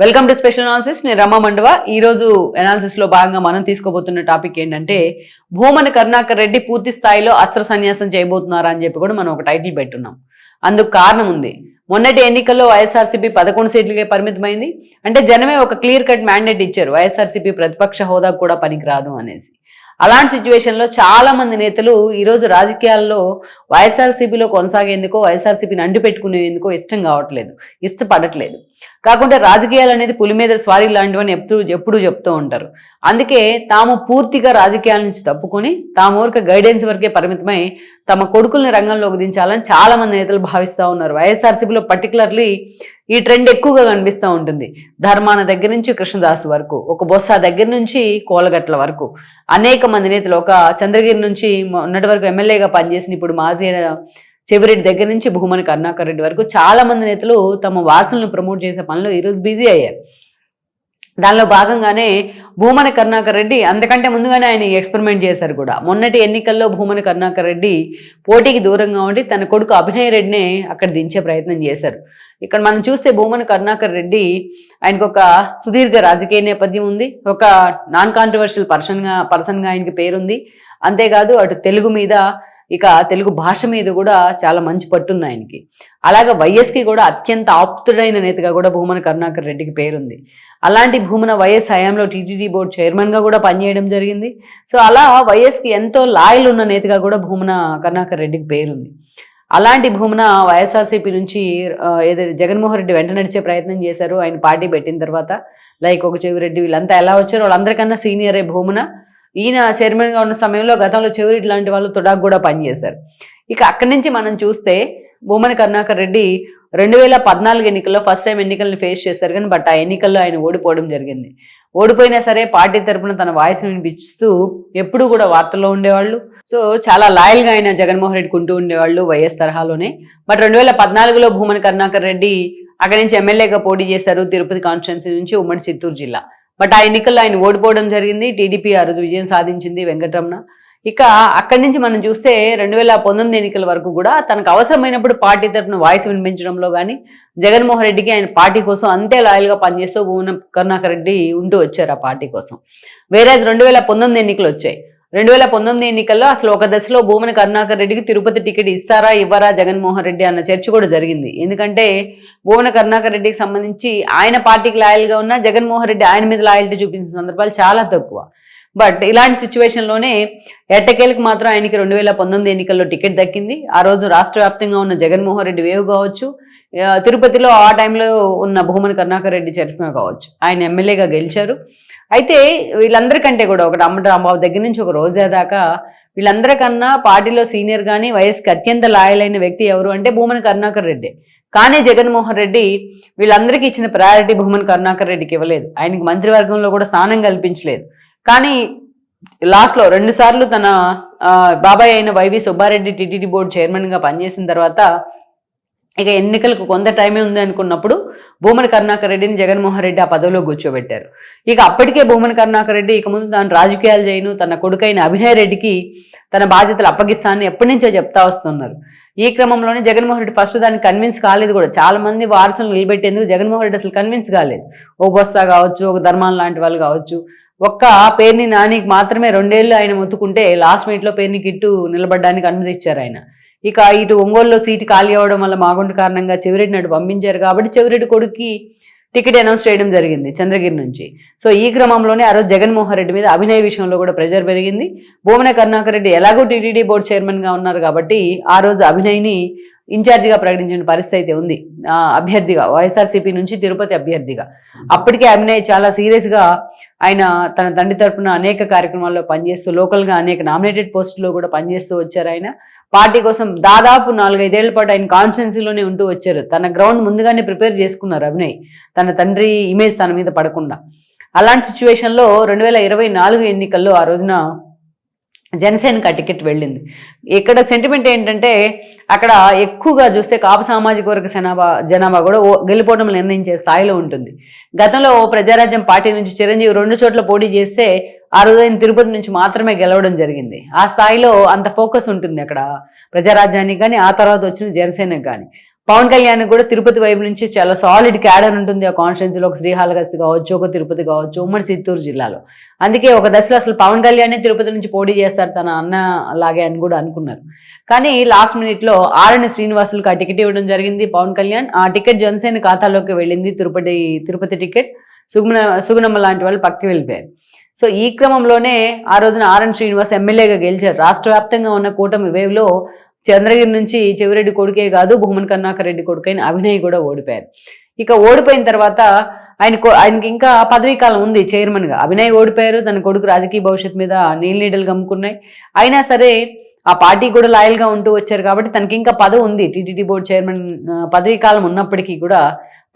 Welcome to special analysis నేను రమా మండవ. ఈరోజు రోజు లో భాగంగా మనం తీసుకోబోతున్న టాపిక్ ఏంటంటే భూమన కరుణాకర్ రెడ్డి పూర్తి స్థాయిలో అస్త్ర సన్యాసం చేయబోతున్నారా అని చెప్పి కూడా మనం ఒక టైటిల్ పెట్టున్నాం. అందుకు కారణం ఉంది. మొన్నటి ఎన్నికల్లో వైఎస్ఆర్సీపీ పదకొండు సీట్లకే పరిమితమైంది. అంటే జనమే ఒక క్లియర్ కట్ మ్యాండేట్ ఇచ్చారు. వైఎస్ఆర్సీపీ ప్రతిపక్ష హోదా కూడా పనికిరాదు అనేసి. అలాంటి సిచ్యువేషన్లో చాలా మంది నేతలు ఈరోజు రాజకీయాల్లో వైఎస్ఆర్సీపీలో కొనసాగేందుకో వైఎస్ఆర్సీపీని అంటి పెట్టుకునేందుకో ఇష్టం కావట్లేదు. ఇష్టపడట్లేదు. కాకుంటే రాజకీయాలు అనేది పులి మీద స్వారీ లాంటివని ఎప్పుడు ఎప్పుడూ చెప్తూ ఉంటారు. అందుకే తాము పూర్తిగా రాజకీయాల నుంచి తప్పుకొని తాము ఊరిక గైడెన్స్ వరకే పరిమితమై తమ కొడుకుల్ని రంగంలోకి దించాలని చాలా మంది నేతలు భావిస్తూ ఉన్నారు. వైఎస్ఆర్సీపీలో పర్టికులర్లీ ఈ ట్రెండ్ ఎక్కువగా కనిపిస్తూ ఉంటుంది. ధర్మాన దగ్గర నుంచి కృష్ణదాస్ వరకు ఒక బొత్స దగ్గర నుంచి కోలగట్ల వరకు. అనేక మంది నేతలు ఒక చంద్రగిరి నుంచి మొన్నటి వరకు ఎమ్మెల్యేగా పనిచేసిన ఇప్పుడు మాజీ చెవిరెడ్డి దగ్గర నుంచి భూమని కరుణాకర్ రెడ్డి వరకు చాలా మంది నేతలు తమ వారసులను ప్రమోట్ చేసే పనిలో ఈరోజు బిజీ అయ్యారు. దానిలో భాగంగానే భూమన కరుణాకర్ రెడ్డి అంతకంటే ముందుగానే ఆయన ఎక్స్పెరిమెంట్ చేశారు కూడా. మొన్నటి ఎన్నికల్లో భూమన కరుణాకర్ రెడ్డి పోటీకి దూరంగా ఉండి తన కొడుకు అభినయ్ రెడ్డిని అక్కడ దించే ప్రయత్నం చేశారు. ఇక్కడ మనం చూస్తే భూమన కరుణాకర్ రెడ్డి ఆయనకు ఒక సుదీర్ఘ రాజకీయ నేపథ్యం ఉంది. ఒక నాన్ కాంట్రవర్షియల్ పర్సన్గా పర్సన్గా ఆయనకి పేరుంది. అంతేకాదు అటు తెలుగు మీద ఇక తెలుగు భాష మీద కూడా చాలా మంచి పట్టుంది ఆయనకి. అలాగే వైఎస్కి కూడా అత్యంత ఆప్తుడైన నేతగా కూడా భూమన కరుణాకర్ రెడ్డికి పేరుంది. అలాంటి భూమన వైఎస్ హయాంలో టీటీడీ బోర్డు చైర్మన్గా కూడా పనిచేయడం జరిగింది. సో అలా వైఎస్కి ఎంతో లాయల్ ఉన్న నేతగా కూడా భూమన కరుణాకర్ రెడ్డికి పేరుంది. అలాంటి భూమన వైఎస్ఆర్సీపీ నుంచి ఏదైతే జగన్మోహన్ రెడ్డి వెంట నడిచే ప్రయత్నం చేశారు ఆయన పార్టీ పెట్టిన తర్వాత లైక్ ఒక చెవిరెడ్డి వీళ్ళంతా ఎలా వచ్చారో? వాళ్ళందరికన్నా సీనియరే భూమన. ఈయన చైర్మన్గా ఉన్న సమయంలో గతంలో చెవిరెడ్డి లాంటి వాళ్ళు తుడాకు కూడా పనిచేశారు. ఇక అక్కడి నుంచి మనం చూస్తే భూమని కరుణాకర్ రెడ్డి రెండు వేల పద్నాలుగు ఎన్నికల్లో ఫస్ట్ టైం ఎన్నికలను ఫేస్ చేశారు కానీ బట్ ఆ ఎన్నికల్లో ఆయన ఓడిపోవడం జరిగింది. ఓడిపోయినా సరే పార్టీ తరపున తన వాయిస్ వినిపిస్తూ ఎప్పుడూ కూడా వార్తల్లో ఉండేవాళ్ళు. సో చాలా లాయల్గా ఆయన జగన్మోహన్ రెడ్డి కుంటూ ఉండేవాళ్ళు వైఎస్ తరహాలోనే. బట్ రెండు వేల పద్నాలుగులో భూమని కరుణాకర్ రెడ్డి అక్కడి నుంచి ఎమ్మెల్యేగా పోటీ చేశారు తిరుపతి కాన్స్టిట్యున్సీ నుంచి ఉమ్మడి చిత్తూరు జిల్లా. బట్ ఆ ఎన్నికల్లో ఆయన ఓడిపోవడం జరిగింది. టీడీపీ ఆ రోజు విజయం సాధించింది వెంకటరమణ. ఇక అక్కడి నుంచి మనం చూస్తే రెండు వేల పంతొమ్మిది ఎన్నికల వరకు కూడా తనకు అవసరమైనప్పుడు పార్టీ తరఫున వాయిస్ వినిపించడంలో కానీ జగన్మోహన్ రెడ్డికి ఆయన పార్టీ కోసం అంతే లాయల్గా పనిచేస్తూ భువన కరుణాకర్ రెడ్డి ఉంటూ వచ్చారు ఆ పార్టీ కోసం. వేరే రెండు వేల పంతొమ్మిది ఎన్నికలు వచ్చాయి. రెండు వేల పంతొమ్మిది ఎన్నికల్లో అసలు ఒక దశలో భూమన కరుణాకర్ రెడ్డికి తిరుపతి టికెట్ ఇస్తారా ఇవ్వరా జగన్మోహన్ రెడ్డి అన్న చర్చ కూడా జరిగింది. ఎందుకంటే భూమన కరుణాకర్ రెడ్డికి సంబంధించి ఆయన పార్టీకి లాయల్గా ఉన్న జగన్మోహన్ రెడ్డి ఆయన మీద లాయల్టీ చూపించిన సందర్భాలు చాలా తక్కువ. బట్ ఇలాంటి సిచ్యువేషన్లోనే ఎట్టకేలకు మాత్రం ఆయనకి రెండు వేల పంతొమ్మిది ఎన్నికల్లో టికెట్ దక్కింది. ఆ రోజు రాష్ట్ర వ్యాప్తంగా ఉన్న జగన్మోహన్ రెడ్డి వేవ్ కావచ్చు తిరుపతిలో ఆ టైంలో ఉన్న భూమన్ కరుణాకర్ రెడ్డి చరిత్ర కావచ్చు. ఆయన ఎమ్మెల్యేగా గెలిచారు. అయితే వీళ్ళందరికంటే కూడా ఒకటి అమ్మటి రాంబాబు దగ్గర నుంచి ఒక రోజా దాకా వీళ్ళందరికన్నా పార్టీలో సీనియర్ కానీ వయసుకి అత్యంత లాయలైన వ్యక్తి ఎవరు అంటే భూమన్ కరుణాకర్ రెడ్డి. కానీ జగన్మోహన్ రెడ్డి వీళ్ళందరికీ ఇచ్చిన ప్రయారిటీ భూమన్ కరుణాకర్ రెడ్డికి ఇవ్వలేదు. ఆయనకి మంత్రివర్గంలో కూడా స్థానం కల్పించలేదు. కానీ లాస్ట్లో రెండుసార్లు తన బాబాయ్ అయిన వైవి సుబ్బారెడ్డి టీటీడీ బోర్డు చైర్మన్గా పనిచేసిన తర్వాత ఇక ఎన్నికలకు కొంత టైమే ఉంది అనుకున్నప్పుడు భూమన కరుణాకర్ రెడ్డిని జగన్మోహన్ రెడ్డి ఆ పదవిలో కూర్చోబెట్టారు. ఇక అప్పటికే భూమన కరుణాకర్ రెడ్డి ఇక ముందు తాను రాజకీయాలు చేయను తన కొడుకైన అభినయ్ రెడ్డికి తన బాధ్యతలు అప్పగిస్తానని ఎప్పటి నుంచో చెప్తా వస్తున్నారు. ఈ క్రమంలోనే జగన్మోహన్ రెడ్డి ఫస్ట్ దాన్ని కన్విన్స్ కాలేదు కూడా. చాలా మంది వారసులు నిలబెట్టేందుకు జగన్మోహన్ రెడ్డి అసలు కన్విన్స్ కాలేదు. ఓ బొస్సా కావచ్చు ఒక ధర్మాన్ లాంటి వాళ్ళు కావచ్చు ఒక్క పేరుని నానికి మాత్రమే రెండేళ్ళు ఆయన మొత్తుకుంటే లాస్ట్ మినిట్లో పేరుని కిట్టు నిలబడడానికి అనుమతి ఇచ్చారు ఆయన. ఇక ఇటు ఒంగోలులో సీటు ఖాళీ అవడం వల్ల మాగుంట కారణంగా చెవిరెడ్డి నటు పంపించారు కాబట్టి చెవిరెడ్డి కొడుక్కి టికెట్ అనౌన్స్ చేయడం జరిగింది చంద్రగిరి నుంచి. సో ఈ క్రమంలోనే ఆ రోజు జగన్మోహన్ రెడ్డి మీద అభినయ విషయంలో కూడా ప్రెజర్ పెరిగింది. భూమన కరుణాకర్ రెడ్డి ఎలాగో టీటీడీ బోర్డు చైర్మన్గా ఉన్నారు కాబట్టి ఆ రోజు అభినయ్ని ఇన్ఛార్జిగా ప్రకటించిన పరిస్థితి అయితే ఉంది. అభ్యర్థిగా వైఎస్ఆర్సీపీ నుంచి తిరుపతి అభ్యర్థిగా. అప్పటికే అభినయ్ చాలా సీరియస్గా ఆయన తన తండ్రి తరఫున అనేక కార్యక్రమాల్లో పనిచేస్తూ లోకల్గా అనేక నామినేటెడ్ పోస్టుల్లో కూడా పనిచేస్తూ వచ్చారు ఆయన. పార్టీ కోసం దాదాపు నాలుగైదేళ్ళ పాటు ఆయన కాన్స్టిట్యున్సీలోనే ఉంటూ వచ్చారు. తన గ్రౌండ్ ముందుగానే ప్రిపేర్ చేసుకున్నారు అభినయ్ తన తండ్రి ఇమేజ్ తన మీద పడకుండా. అలాంటి సిచ్యువేషన్లో రెండు వేల ఇరవై నాలుగు ఎన్నికల్లో ఆ రోజున జనసేనకు ఆ టికెట్ వెళ్ళింది. ఇక్కడ సెంటిమెంట్ ఏంటంటే అక్కడ ఎక్కువగా చూస్తే కాపు సామాజిక వర్గ జనాభా జనాభా కూడా గెలిపోవడం నిర్ణయించే స్థాయిలో ఉంటుంది. గతంలో ప్రజారాజ్యం పార్టీ నుంచి చిరంజీవి రెండు చోట్ల పోటీ చేస్తే ఆ రోజు ఆయన తిరుపతి నుంచి మాత్రమే గెలవడం జరిగింది. ఆ స్థాయిలో అంత ఫోకస్ ఉంటుంది అక్కడ ప్రజారాజ్యానికి కానీ ఆ తర్వాత వచ్చిన జనసేనకు కానీ పవన్ కళ్యాణ్ కూడా తిరుపతి వైపు నుంచి చాలా సాలిడ్ క్యాడర్ ఉంటుంది ఆ కాన్స్టిట్యున్సీలో ఒక శ్రీహాళహస్తి కావచ్చు ఒక తిరుపతి కావచ్చు ఉమ్మడి చిత్తూరు జిల్లాలో. అందుకే ఒక దశలో అసలు పవన్ కళ్యాణ్ తిరుపతి నుంచి పోటీ చేస్తారు తన అన్న లాగే అని కూడా అనుకున్నారు. కానీ లాస్ట్ మినిట్లో ఆర్ఎన్ శ్రీనివాసులకు ఆ టికెట్ ఇవ్వడం జరిగింది పవన్ కళ్యాణ్. ఆ టికెట్ జనసేన ఖాతాలోకి వెళ్ళింది తిరుపతి తిరుపతి టికెట్ సుగుణ సుగుణమ్మ లాంటి వాళ్ళు పక్కకి వెళ్ళిపోయారు. సో ఈ క్రమంలోనే ఆ రోజున ఆర్ఎన్ శ్రీనివాస్ ఎమ్మెల్యేగా గెలిచారు. రాష్ట్ర వ్యాప్తంగా ఉన్న కూటమి వేవ్లో చంద్రగిరి నుంచి చెవిరెడ్డి కొడుకే కాదు భూమన్ కన్నాకర్ రెడ్డి కొడుకైన అభినయ్ కూడా ఓడిపోయారు. ఇక ఓడిపోయిన తర్వాత ఆయన ఆయనకి ఇంకా పదవీ కాలం ఉంది చైర్మన్గా. అభినయ్ ఓడిపోయారు తన కొడుకు రాజకీయ భవిష్యత్ మీద నీళ్ళు నీడలు గమ్ముకున్నాయి. అయినా సరే ఆ పార్టీ కూడా లాయల్గా ఉంటూ వచ్చారు కాబట్టి తనకి ఇంకా పదవి ఉంది. టీటీడీ బోర్డు చైర్మన్ పదవీ కాలం ఉన్నప్పటికీ కూడా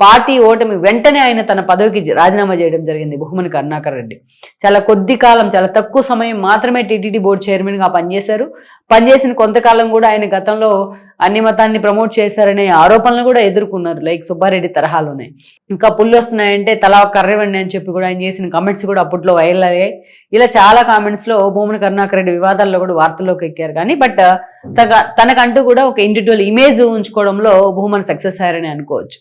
పార్టీ ఓటమి వెంటనే ఆయన తన పదవికి రాజీనామా చేయడం జరిగింది బహుమని కరుణాకర్ రెడ్డి. చాలా కొద్ది కాలం చాలా తక్కువ సమయం మాత్రమే టీటీడీ బోర్డు చైర్మన్గా పనిచేశారు. పనిచేసిన కొంతకాలం కూడా ఆయన గతంలో అన్ని మతాన్ని ప్రమోట్ చేశారనే ఆరోపణలు కూడా ఎదుర్కొన్నారు లైక్ సుబ్బారెడ్డి తరహాలోనే. ఇంకా పుల్లు వస్తున్నాయంటే తలా కర్రవండి అని చెప్పి కూడా ఆయన చేసిన కామెంట్స్ కూడా అప్పట్లో వైరల్ అయ్యాయి. ఇలా చాలా కామెంట్స్లో కరుణాకర్ రెడ్డి వివాదాల్లో కూడా వార్తల్లోకి ఎక్కారు. కానీ బట్ తనకంటూ కూడా ఒక ఇండివిజువల్ ఇమేజ్ ఉంచుకోవడంలో భూమన్ సక్సెస్ అయ్యారని అనుకోవచ్చు.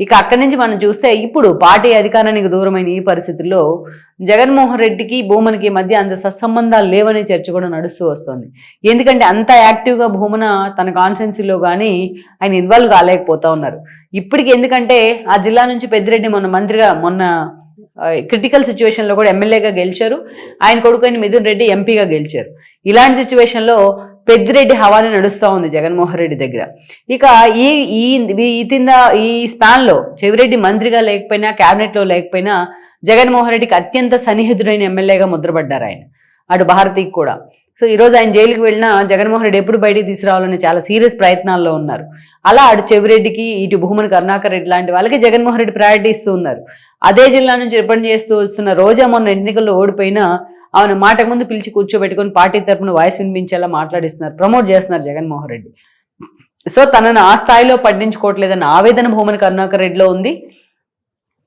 ఇక అక్కడి నుంచి మనం చూస్తే ఇప్పుడు పార్టీ అధికారానికి దూరమైన ఈ పరిస్థితుల్లో జగన్మోహన్ రెడ్డికి భూమన్కి మధ్య అంత సత్సంబంధాలు లేవనే చర్చ కూడా నడుస్తూ వస్తుంది. ఎందుకంటే అంత యాక్టివ్గా భూమన తన కాన్స్టెన్సీలో కానీ ఆయన ఇన్వాల్వ్ కాలేకపోతా ఉన్నారు. ఇప్పటికి ఎందుకంటే ఆ జిల్లా నుంచి పెద్దిరెడ్డి మొన్న మంత్రిగా మొన్న క్రిటికల్ సిచ్యువేషన్లో కూడా ఎమ్మెల్యేగా గెలిచారు. ఆయన కొడుకు అయిన మిథున్ రెడ్డి ఎంపీగా గెలిచారు. ఇలాంటి సిచ్యువేషన్లో పెద్దిరెడ్డి హవానే నడుస్తూ ఉంది జగన్మోహన్ రెడ్డి దగ్గర. ఇక ఈ ఈ ఈ ఈ స్పాన్లో చెవిరెడ్డి మంత్రిగా లేకపోయినా క్యాబినెట్లో లేకపోయినా జగన్మోహన్ రెడ్డికి అత్యంత సన్నిహితుడైన ఎమ్మెల్యేగా ముద్రపడ్డారు ఆయన. అటు భారతికి కూడా. సో ఈ రోజు ఆయన జైలుకి వెళ్ళినా జగన్మోహన్ రెడ్డి ఎప్పుడు బయటికి తీసుకురావాలని చాలా సీరియస్ ప్రయత్నాల్లో ఉన్నారు. అలా అటు చెవిరెడ్డికి ఇటు భూమన్ కరుణాకర్ రెడ్డి లాంటి వాళ్ళకి జగన్మోహన్ రెడ్డి ప్రయారిటీ ఇస్తూ ఉన్నారు. అదే జిల్లా నుంచి రిప్రజెంట్ చేస్తూ వస్తున్న రోజా మొన్న ఎన్నికల్లో ఓడిపోయినా ఆమెను మాట ముందు పిలిచి కూర్చోబెట్టుకొని పార్టీ తరఫున వాయిస్ వినిపించేలా మాట్లాడిస్తున్నారు. ప్రమోట్ చేస్తున్నారు జగన్మోహన్ రెడ్డి. సో తనను ఆ స్థాయిలో పట్టించుకోవట్లేదన్న ఆవేదన భూమని కరుణాకర్ రెడ్డిలో ఉంది.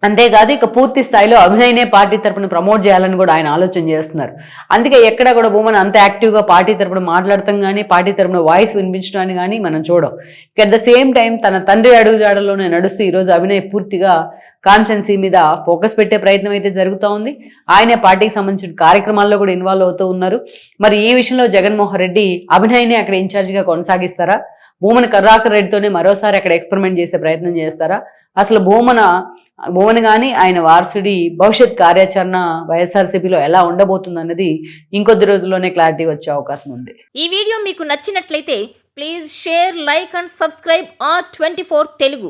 అంతేకాదు ఇక పూర్తి స్థాయిలో అభినయనే పార్టీ తరపున ప్రమోట్ చేయాలని కూడా ఆయన ఆలోచన చేస్తున్నారు. అందుకే ఎక్కడ కూడా భూమన్ అంత యాక్టివ్గా పార్టీ తరపున మాట్లాడటం కానీ పార్టీ తరపున వాయిస్ వినిపించడాన్ని కానీ మనం చూడం. ఇక అట్ ద సేమ్ టైం తన తండ్రి అడుగుజాడలోనే నడుస్తూ ఈరోజు అభినయ్ పూర్తిగా కాన్సెన్సీ మీద ఫోకస్ పెట్టే ప్రయత్నం అయితే జరుగుతూ ఉంది. ఆయనే పార్టీకి సంబంధించిన కార్యక్రమాల్లో కూడా ఇన్వాల్వ్ అవుతూ ఉన్నారు. మరి ఈ విషయంలో జగన్మోహన్ రెడ్డి అభినయ్ని అక్కడ ఇన్ఛార్జిగా కొనసాగిస్తారా? భూమన కర్రాకర్ రెడ్డితోనే మరోసారి అక్కడ ఎక్స్పెరిమెంట్ చేసే ప్రయత్నం చేస్తారా? అసలు భూమన భూమన కానీ ఆయన వారసుడి భవిష్యత్ కార్యాచరణ వైఎస్ఆర్సీపీలో ఎలా ఉండబోతుందన్నది ఇంకొద్ది రోజుల్లోనే క్లారిటీ వచ్చే అవకాశం ఉంది. ఈ వీడియో మీకు నచ్చినట్లయితే please share like and subscribe R twenty Telugu